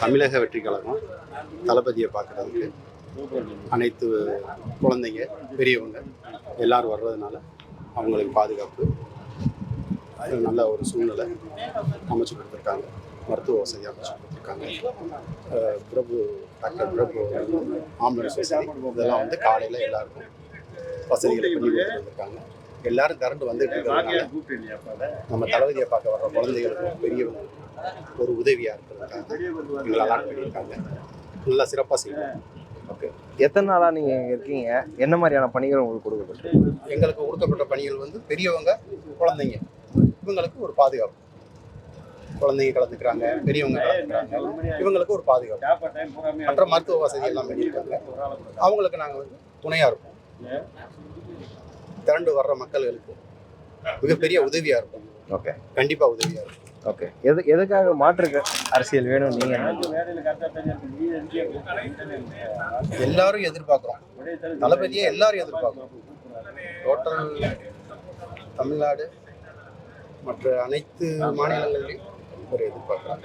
தமிழக வெற்றி கழகம் தளபதியை பார்க்குறதுக்கு அனைத்து குழந்தைங்க பெரியவங்க எல்லாரும் வர்றதுனால அவங்களுக்கு பாதுகாப்பு அது நல்ல ஒரு சூழ்நிலை அமைச்சு கொடுத்துருக்காங்க மருத்துவ வசதி அமைச்சு கொடுத்துருக்காங்க பிரபு டாக்டர் பிரபு ஆம்புலன்ஸ் வசதி இதெல்லாம் வந்து காலையில் எல்லாருக்கும் வசதிகளை பண்ணி கொடுத்துருக்காங்க. எல்லாரும் கரண்ட் வந்துட்டு இருக்கிறதுனால நம்ம தளபதியை பார்க்க வர்ற குழந்தைகளுக்கும் பெரியவங்களுக்கும் ஒரு உதவியாக இருக்கிறதுக்காக எங்களை அலாட் பண்ணியிருக்காங்க. நல்லா சிறப்பாக செய்வோம். ஓகே. எத்தனை நாளா நீங்க இங்க இருக்கீங்க? என்ன மாதிரியான பணிகள் உங்களுக்கு கொடுக்கப்பட்டு? எங்களுக்கு கொடுக்கப்பட்ட பணிகள் வந்து பெரியவங்க குழந்தைங்க. இவங்களுக்கு ஒரு பாதுகாப்பு. குழந்தைங்க கலந்துக்கிறாங்க பெரியவங்க கலந்துக்கிறாங்க. இவங்களுக்கு ஒரு பாதுகாப்பு. மற்ற மருத்துவ வசதி எல்லாம் பண்ணியிருக்காங்க. அவங்களுக்கு நாங்கள் வந்து துணையாக இருப்போம். திரண்டு வர்ற மக்களுக்கு மிகப்பெரிய உதவியாக இருக்கும் ஓகே. கண்டிப்பாக உதவியாக இருக்கும் ஓகே எது எதுக்காக மாற்று அரசியல் வேணும்? நீங்க எல்லாரும் எதிர்பார்க்குறோம். தளபதியை எல்லாரும் எதிர்பார்க்குறோம். டோட்டல் தமிழ்நாடு மற்ற அனைத்து மாநிலங்களிலும் ஒரு எதிர்பார்க்குறாங்க